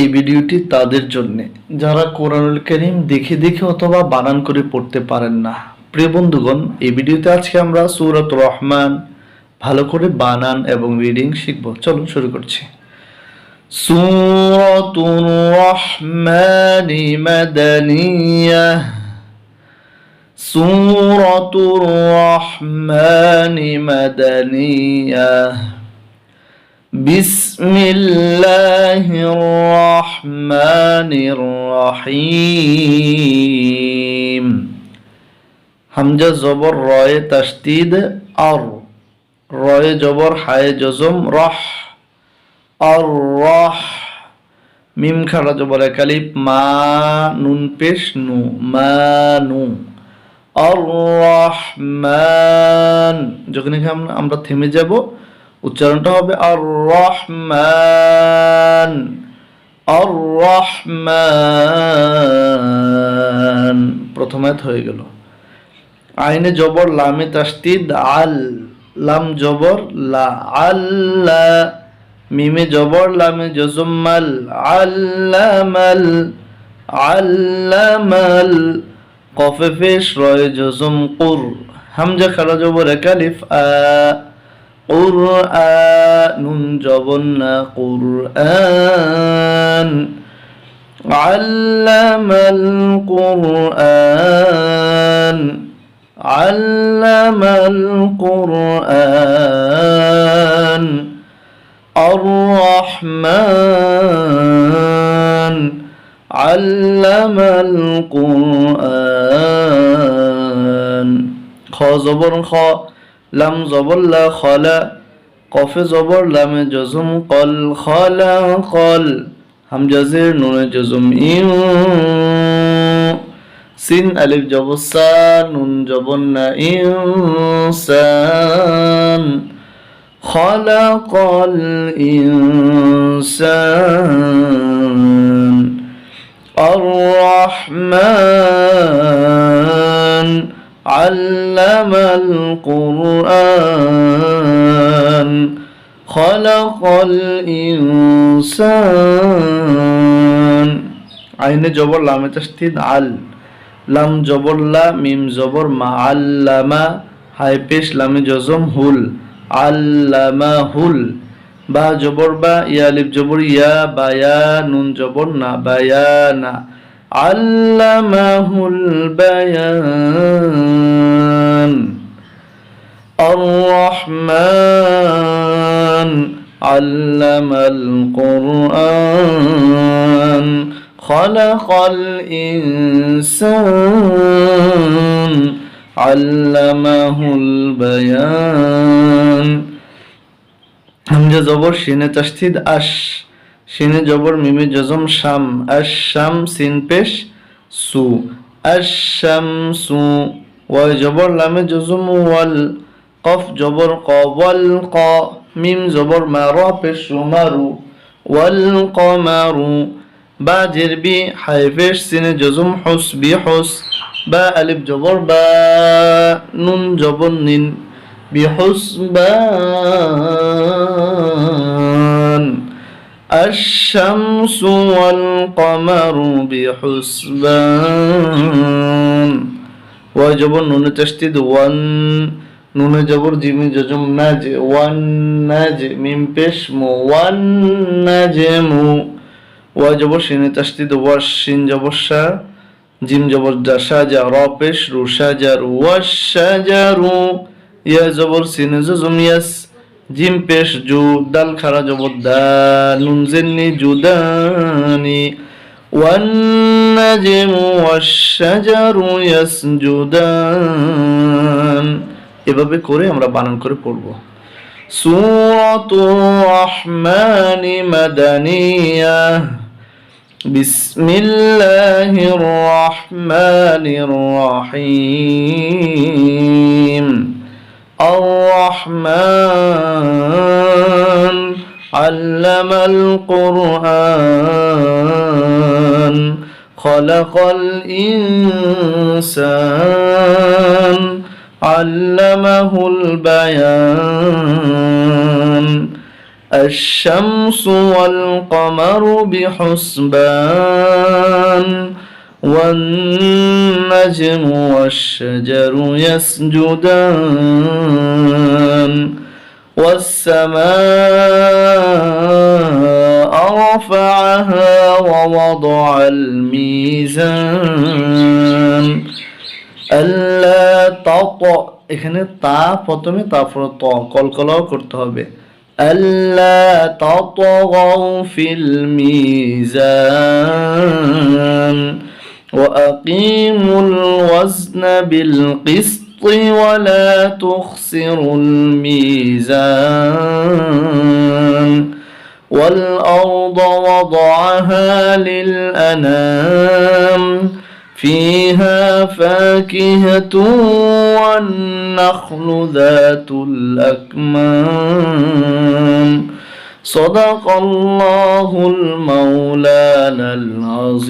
এই ভিডিওটি তাদের জন্যে। যারা কোরআনুল করিম দেখে দেখে অথবা বানান করে পড়তে পারেন না। প্রিয় বন্ধুগণ, এই ভিডিওতে আজকে আমরা সুরত রহমান ভালো করে বানান এবং রিডিং শিখব। চলুন শুরু করছি। সুরতুর রহমানি মাদানিয়া। بسم الله الرحمن الرحيم হামজা জবর রয়ে তাসদিদ আর রয়ে জবর হায়ে জজম রহ আর রহ মিম খাড়া জবর একালিপ মা নুন পেশ নু মা নু আর রহমান যখন এখানে আমরা- আমরা থেমে যাব উচ্চারণটা হবে আর রহমান আর রহমান প্রথম হয়ে গেল। আইনে জবর লামে তাসদিদ আল, লাম জবর লা আল্লা মিমে জবর লামে জজম্মাল আল্লামাল আল্লামাল কফে ফেশ রয় জজম কুর, হামজা খারা জবর একালিফ আ নুন জবন না কুরআন আল্লামাল কুরআন আল্লামাল কুরআন আর রহমান আল্লামাল কুরআন খ জবর খ لم زبر لا خالا قاف زبر لم جزم قل خالا قل هم جزر نون جزم این سین الف جب سان نون جبن نا انسان. خلق الانسان الرحمن علم القرآن خلق الإنسان عين جبر لام تشديد عل লাম জবর লা মিম জবর মা আল্লামা হাই পেশ লামে জজম হুল আল্লামা হুল বা জবর বা ইয়া আলিফ জবর ইয়া বায়া নুন জবর না বায়ানা علمه البيان. الرحمن علم القرآن خلق الإنسان علمه البيان. همجة زبر شينة تشتيد أش. সিনে জবর মিমে জজম শাম আশাম সিন পেশ সু আশাম সু, ওয়াল জবর লামে জজম ওয়াল, কফ জবর ক, ওয়াল ক, মিম জবর মারা র পেশ মারু ওয়াল কমারু বা জের বি হাই পেশ সিনে জজম হুস বি হুস, বা আলিফ জবর বা নুন জবর নিন, বি হুস বা الشمس والقمر بحسبان وجبر نون تشديد وان نون جبر جيم جزم ناج وان ناج ميم بشم وان نجم وجبر شين تشديد واش شين جبر شا জিম জবর জা সাজা র পেশ রু সাজার ওয়াস সাজারু ইয়া জবর সিন জুম ইয়াস জিম পেশ জু দাল খারা জবর দা নুন জেননি জুদানি والنجم والشجر يسجدان এভাবে করে আমরা বানান করে পড়ব সূরাতুর রহমানি মাদানিয়া بسم الله الرحمن الرحيم الرحمن علم القرآن خلق الإنسان علمه البيان. الشمس والقمر بحسبان والنجم والشجر يسجدان والسماء رفعها ووضع الميزان ألا تطأ এখানে তা প্রথমে তারপর ত কলকলাও করতে হবে ألا تطغوا في الميزان وأقيموا الوزن بالقسط ولا تخسروا الميزان والأرض وضعها للأنام فيها فاكهة والنخل ذات الأكمام. صدق الله المولانا العظيم.